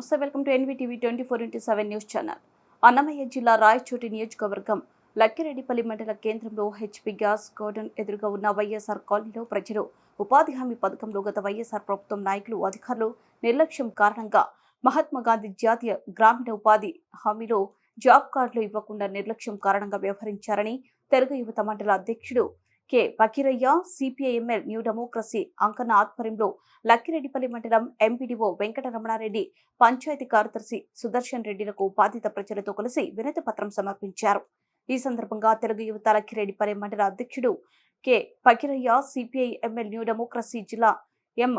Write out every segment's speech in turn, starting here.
నమస్తే welcome to NVTV twenty four into seven news channel. Annamayya జిల్లా రాయచోటి నియోజకవర్గం లక్కిరెడ్డిపల్లి మండల కేంద్రంలో హెచ్పి గ్యాస్ గోడౌన్ ఎదురుగా ఉన్న వైఎస్ఆర్ కాలనీలో ప్రజలు ఉపాధి హామీ పథకంలో గత వైఎస్ఆర్ ప్రభుత్వం నాయకులు అధికారులు నిర్లక్ష్యం కారణంగా మహాత్మా గాంధీ జాతీయ గ్రామీణ ఉపాధి హామీలో జాబ్ కార్డులు ఇవ్వకుండా నిర్లక్ష్యం కారణంగా వ్యవహరించారని తెలుగు యువత మండల అధ్యక్షుడు K. Pakirayya CPI ML new democracy Ankanna ఆధ్వర్యంలో లక్కిరెడ్డిపల్లి మండలం ఎంపీడీఓ వెంకటరమణారెడ్డి పంచాయతీ కార్యదర్శి సుదర్శన్ రెడ్డిలకు బాధిత ప్రజలతో కలిసి వినతి పత్రం సమర్పించారు. ఈ సందర్భంగా తెలుగు యువత లక్కిరెడ్డిపల్లి మండల అధ్యక్షుడు K. Pakirayya CPI ML new democracy జిల్లా ఎం.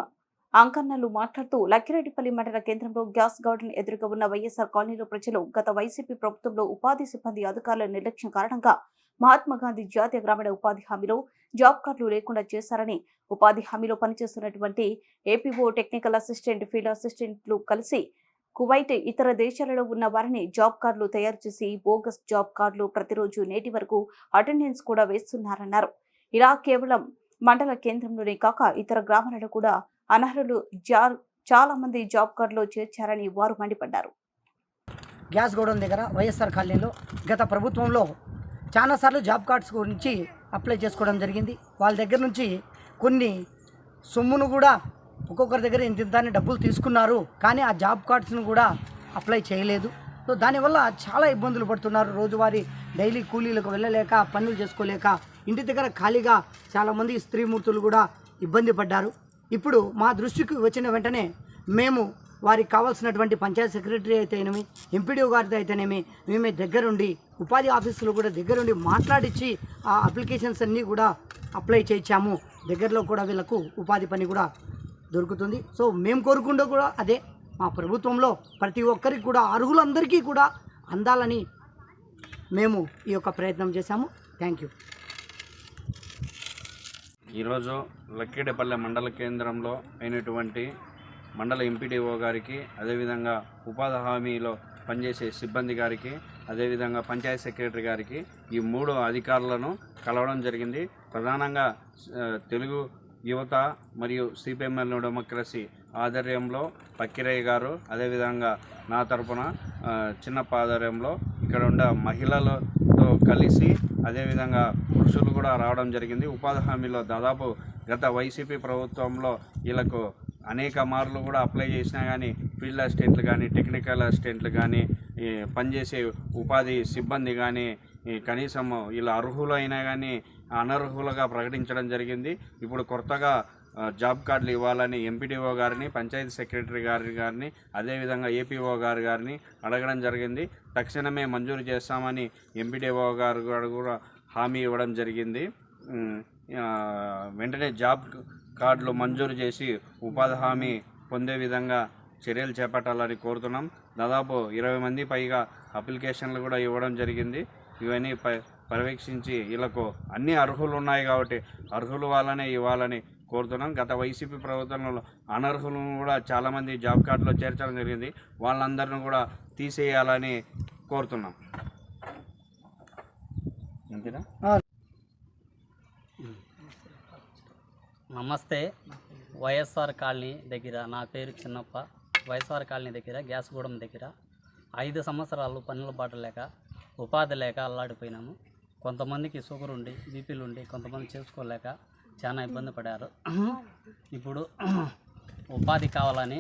అంకన్నలు మాట్లాడుతూ లక్కిరెడ్డిపల్లి మండల కేంద్రంలో గ్యాస్ గార్డెన్ ఎదురుగా ఉన్న వైఎస్ఆర్ కాలనీలో ప్రజలు గత వైసీపీ ప్రభుత్వంలో ఉపాధి సిబ్బంది అధికారుల నిర్లక్ష్యం కారణంగా మహాత్మా గాంధీ జాతీయ గ్రామీణ ఉపాధి హామీలో జాబ్ కార్డులు లేకుండా చేశారని ఉపాధి హామీలో పనిచేస్తున్నటువంటి ఏపీఓ టెక్నికల్ అసిస్టెంట్ ఫీల్డ్ అసిస్టెంట్లు కలిసి కువైట్ ఇతర దేశాలలో ఉన్న వారిని జాబ్ కార్డులు తయారు చేసి బోగస్ జాబ్ కార్డులు ప్రతిరోజు నేటి వరకు అటెండెన్స్ కూడా వేస్తున్నారన్నారు. ఇలా కేవలం మండల కేంద్రంలోనే కాక ఇతర గ్రామాలలో కూడా అనర్హులు చాలా మంది జాబ్ కార్డులో చేర్చారని వారు మండిపడ్డారు. గ్యాస్ గోడౌన్ దగ్గర వైఎస్ఆర్ కాలనీలో గత ప్రభుత్వంలో చాలాసార్లు జాబ్ కార్డ్స్ గురించి అప్లై చేసుకోవడం జరిగింది. వాళ్ళ దగ్గర నుంచి కొన్ని సొమ్మును కూడా ఒక్కొక్కరి దగ్గర ఇంత డబ్బులు తీసుకున్నారు. కానీ ఆ జాబ్ కార్డ్స్ను కూడా అప్లై చేయలేదు. సో దానివల్ల చాలా ఇబ్బందులు పడుతున్నారు. రోజువారీ డైలీ కూలీలకు వెళ్ళలేక పనులు చేసుకోలేక ఇంటి దగ్గర ఖాళీగా చాలామంది స్త్రీమూర్తులు కూడా ఇబ్బంది పడ్డారు. ఇప్పుడు మా దృష్టికి వచ్చిన వెంటనే మేము వారికి కావాల్సినటువంటి పంచాయత్ సెక్రటరీ అయితేనేమి ఎంపీడీఓ గారితో అయితేనేమి మేమే దగ్గరుండి ఉపాధి ఆఫీసులు కూడా దగ్గరుండి మాట్లాడించి ఆ అప్లికేషన్స్ అన్నీ కూడా అప్లై చేయించాము. దగ్గరలో కూడా వీళ్ళకు ఉపాధి పని కూడా దొరుకుతుంది. సో మేము కోరుకుంటూ కూడా అదే. మా ప్రభుత్వంలో ప్రతి ఒక్కరికి కూడా అర్హులందరికీ కూడా అందాలని మేము ఈ యొక్క ప్రయత్నం చేశాము. థ్యాంక్ యూ ఈరోజు లక్కిడపల్లె మండల కేంద్రంలో అయినటువంటి మండల ఎంపీడీఓ గారికి అదేవిధంగా ఉపాధి హామీలో పనిచేసే సిబ్బంది గారికి అదేవిధంగా పంచాయత్ సెక్రటరీ గారికి ఈ మూడు అధికారులను కలవడం జరిగింది. ప్రధానంగా తెలుగు యువత మరియు సిపిఎంఎల్ డెమోక్రసీ ఆధ్వర్యంలో పక్కిరయ్య గారు అదేవిధంగా నా తరపున చిన్నప్ప ఆధ్వర్యంలో ఇక్కడ ఉన్న మహిళలతో కలిసి అదేవిధంగా పురుషులు కూడా రావడం జరిగింది. ఉపాధి హామీలో దాదాపు గత వైసీపీ ప్రభుత్వంలో వీళ్ళకు అనేక మార్లు కూడా అప్లై చేసినా కానీ ఫీల్డ్ అసిస్టెంట్లు కానీ టెక్నికల్ అసిస్టెంట్లు కానీ పనిచేసే ఉపాధి సిబ్బంది కానీ కనీసం ఇలా అర్హులైనా కానీ అనర్హులుగా ప్రకటించడం జరిగింది. ఇప్పుడు కొత్తగా జాబ్ కార్డులు ఇవ్వాలని ఎంపీడీఓ గారిని పంచాయతీ సెక్రటరీ గారి గారిని అదేవిధంగా ఏపీఓ గారి గారిని అడగడం జరిగింది. తక్షణమే మంజూరు చేస్తామని ఎంపీడీఓ గారు గారు కూడా హామీ ఇవ్వడం జరిగింది. వెంటనే జాబ్ కార్డులు మంజూరు చేసి ఉపాధి హామీ పొందే విధంగా చర్యలు చేపట్టాలని కోరుతున్నాం. దాదాపు ఇరవై మంది పైగా అప్లికేషన్లు కూడా ఇవ్వడం జరిగింది. ఇవన్నీ ప పర్యవేక్షించి వీళ్ళకు అన్ని అర్హులు ఉన్నాయి కాబట్టి అర్హులు వాళ్ళనే ఇవ్వాలని కోరుతున్నాం. గత వైసీపీ ప్రభుత్వంలో అనర్హులను కూడా చాలామంది జాబ్ కార్డులో చేర్చడం జరిగింది. వాళ్ళందరిని కూడా తీసేయాలని కోరుతున్నాం. అంతేనా నమస్తే. వైఎస్ఆర్ కాలనీ దగ్గర నా పేరు చిన్నప్ప. వైఎస్ఆర్ కాలనీ దగ్గర గ్యాస్ గూడెం దగ్గర ఐదు సంవత్సరాలు పనుల బాట లేక ఉపాధి లేక అల్లాడిపోయినాము. కొంతమందికి షుగర్ ఉండి బీపీలు ఉండి కొంతమంది చేసుకోలేక చాలా ఇబ్బంది పడారు. ఇప్పుడు ఉపాధి కావాలని